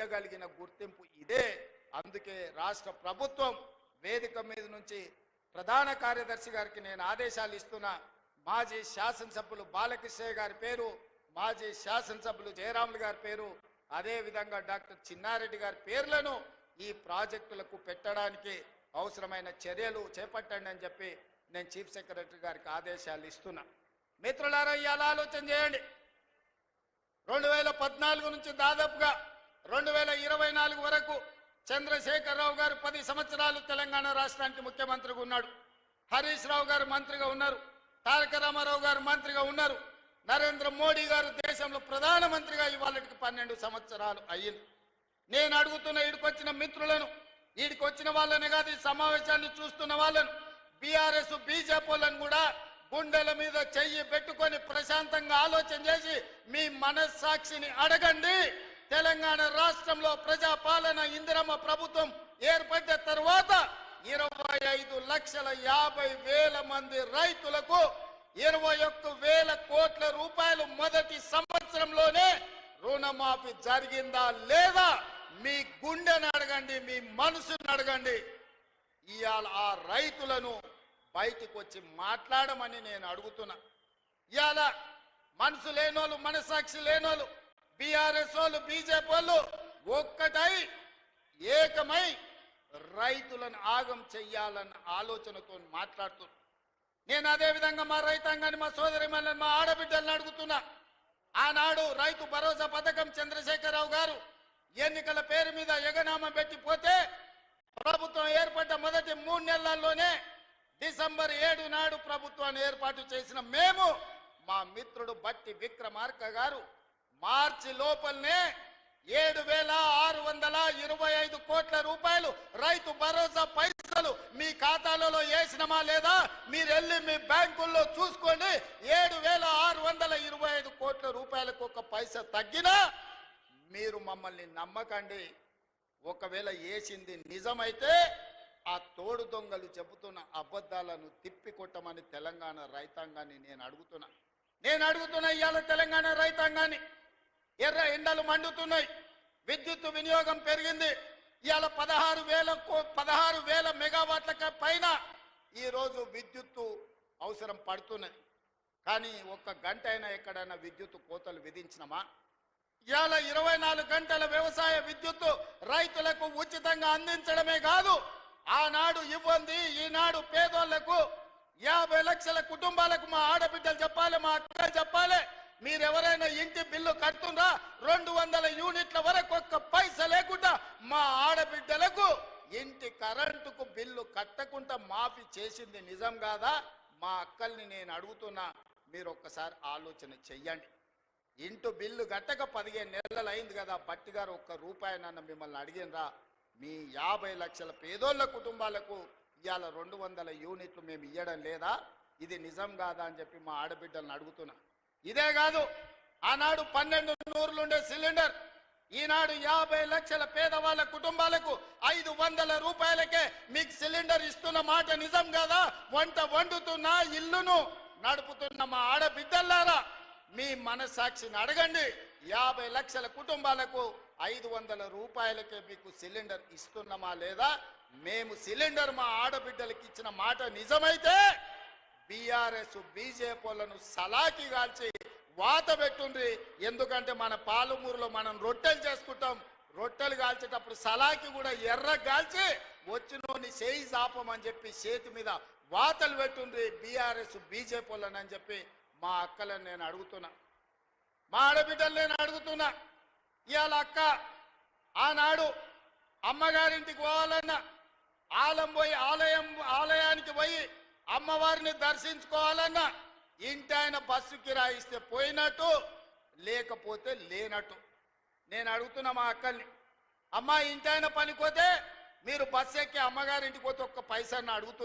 ఇయ్యగలిగిన గుర్తింపు ఇదే. అందుకే రాష్ట్ర ప్రభుత్వం వేదిక మీద నుంచి ప్రధాన కార్యదర్శి గారికి నేను ఆదేశాలు ఇస్తున్నా. మాజీ శాసనసభ్యులు బాలకృష్ణయ్య గారి పేరు మాజీ శాసనసభ్యులు జయరాములు గారి పేరు అదేవిధంగా డాక్టర్ చిన్నారెడ్డి గారి పేర్లను ఈ ప్రాజెక్టులకు పెట్టడానికి అవసరమైన చర్యలు చేపట్టండి అని చెప్పి నేను చీఫ్ సెక్రటరీ గారికి ఆదేశాలు ఇస్తున్నా. మిత్రులారా ఇవాళ ఆలోచన చేయండి. రెండు వేల పద్నాలుగు నుంచి దాదాపుగా రెండు వేల ఇరవై నాలుగు వరకు చంద్రశేఖరరావు గారు పది సంవత్సరాలు తెలంగాణ రాష్ట్రానికి ముఖ్యమంత్రిగా ఉన్నాడు. హరీష్ రావు గారు మంత్రిగా ఉన్నారు. తారక రామారావు గారు మంత్రిగా ఉన్నారు. నరేంద్ర మోడీ గారు దేశంలో ప్రధానమంత్రిగా ఇవాళకి పన్నెండు సంవత్సరాలు అయ్యింది. నేను అడుగుతున్న ఇడికొచ్చిన మిత్రులను ఈడికొచ్చిన వాళ్ళని కాదు ఈ సమావేశాన్ని చూస్తున్న వాళ్ళను బీఆర్ఎస్ బీజేపీలను కూడా గుండెల మీద చెయ్యి పెట్టుకొని ప్రశాంతంగా ఆలోచన చేసి మీ మనస్సాక్షిని అడగండి. తెలంగాణ రాష్ట్రంలో ప్రజాపాలన ఇందిరమ్మ ప్రభుత్వం ఏర్పడ్డ తర్వాత ఇరవై ఐదు లక్షల యాభై వేల మంది రైతులకు ఇరవై ఒక్క వేల కోట్ల రూపాయలు మొదటి సంవత్సరంలోనే రుణమాఫీ జరిగిందా లేదా? మీ గుండెను అడగండి మీ మనసుని అడగండి. ఇవాళ ఆ రైతులను బయటికి వచ్చి మాట్లాడమని నేను అడుగుతున్నా. ఇవాళ మనసు లేనోళ్ళు మనసాక్షి లేనోళ్ళు బీఆర్ఎస్ వాళ్ళు బీజేపీ వాళ్ళు ఒక్కటై ఏకమై రైతులను ఆగం చెయ్యాలన్న ఆలోచనతో మాట్లాడుతున్నా నేను అదే విధంగా మా రైతాంగాన్ని మా సోదరి మా ఆడబిడ్డలను అడుగుతున్నా. ఆనాడు రైతు భరోసా పథకం చంద్రశేఖరరావు గారు ఎన్నికల పేరు మీద యగనామం పెట్టిపోతే ప్రభుత్వం ఏర్పడ్డ మొదటి మూడు నెలల్లోనే డిసెంబర్ ఏడు నాడు ప్రభుత్వాన్ని ఏర్పాటు చేసిన మేము మా మిత్రుడు బట్టి విక్రమార్క గారు మార్చి లోపలనే ఏడు వేల ఆరు వందల ఇరవై ఐదు కోట్ల రూపాయలు రైతు భరోసా పైసలు మీ ఖాతాలలో వేసినమా లేదా మీరు వెళ్ళి మీ బ్యాంకుల్లో చూసుకోండి ఏడు వేల ఆరు వందల ఇరవై ఐదు కోట్ల రూపాయలకు ఒక పైస తగ్గినా మీరు మమ్మల్ని నమ్మకండి. ఒకవేళ వేసింది నిజమైతే ఆ తోడు దొంగలు చెబుతున్న అబద్ధాలను తిప్పి కొట్టమని తెలంగాణ రైతాంగాన్ని నేను అడుగుతున్నా. నేను అడుగుతున్నా ఇవాళ తెలంగాణ రైతాంగాన్ని. ఎర్ర ఎండలు మండుతున్నాయి. విద్యుత్ వినియోగం పెరిగింది. ఇవాళ పదహారు వేల పదహారు వేల మెగావాట్ల పైన ఈరోజు విద్యుత్తు అవసరం పడుతున్నది. కానీ ఒక్క గంట అయినా ఎక్కడైనా విద్యుత్ కోతలు విధించినమా? ఇవాళ ఇరవై నాలుగు గంటల వ్యవసాయ విద్యుత్తు రైతులకు ఉచితంగా అందించడమే కాదు ఆనాడు ఇవ్వండి ఈనాడు పేదోళ్ళకు యాభై లక్షల కుటుంబాలకు మా ఆడబిడ్డలు చెప్పాలి మా అక్కలు చెప్పాలి మీరెవరైనా ఇంటి బిల్లు కడుతుండ్రా రెండు వందల యూనిట్ల వరకు ఒక్క పైస లేకుండా మా ఆడబిడ్డలకు ఇంటి కరెంటుకు బిల్లు కట్టకుండా మాఫీ చేసింది నిజం కాదా? మా అక్కల్ని నేను అడుగుతున్నా మీరు ఒక్కసారి ఆలోచన చెయ్యండి. ఇంటూ బిల్లు గట్టక పదిహేను నెలలు అయింది కదా బట్టి గారు ఒక్క రూపాయి నన్ను మిమ్మల్ని అడిగినరా మీ యాభై లక్షల పేదోళ్ళ కుటుంబాలకు ఇవాళ రెండు వందల యూనిట్లు మేము ఇవ్వడం లేదా? ఇది నిజం కాదా అని చెప్పి మా ఆడబిడ్డలను అడుగుతున్నా. ఇదే కాదు ఆనాడు పన్నెండు నూరులుండే సిలిండర్ ఈనాడు యాభై లక్షల పేదవాళ్ళ కుటుంబాలకు ఐదు వందల రూపాయలకే మీకు సిలిండర్ ఇస్తున్న మాట నిజం కదా? వంట వండుతున్న ఇల్లును నడుపుతున్న మా ఆడబిడ్డల్లారా మీ మనసాక్షిని అడగండి. యాభై లక్షల కుటుంబాలకు ఐదు వందల రూపాయలకే మీకు సిలిండర్ ఇస్తున్నామా లేదా? మేము సిలిండర్ మా ఆడబిడ్డలకి ఇచ్చిన మాట నిజమైతే బీఆర్ఎస్ బీజేపీలను సలాకి కాల్చి వాత పెట్టుండ్రి. ఎందుకంటే మన పాలమూరులో మనం రొట్టెలు చేసుకుంటాం. రొట్టెలు కాల్చేటప్పుడు సలాకి కూడా ఎర్ర కాల్చి వచ్చినోని చేయి చాపమని చెప్పి చేతి మీద వాతలు పెట్టుండ్రి బీఆర్ఎస్ బీజేపీలను అని చెప్పి మా అక్కలను నేను అడుగుతున్నా. మా ఆడబిడ్డలు నేను అడుగుతున్నా. ఇవాళ అక్క ఆనాడు అమ్మగారింటికి పోవాలన్నా ఆలం పోయి ఆలయం ఆలయానికి పోయి అమ్మవారిని దర్శించుకోవాలన్నా ఇంటి ఆయన బస్సు కిరాయిస్తే పోయినట్టు లేకపోతే లేనట్టు. నేను అడుగుతున్నా మా అక్కల్ని అమ్మ ఇంటి ఆయన పనిపోతే మీరు బస్సు ఎక్కి అమ్మగారింటికి పోతే ఒక్క పైసా అడుగుతున్నారు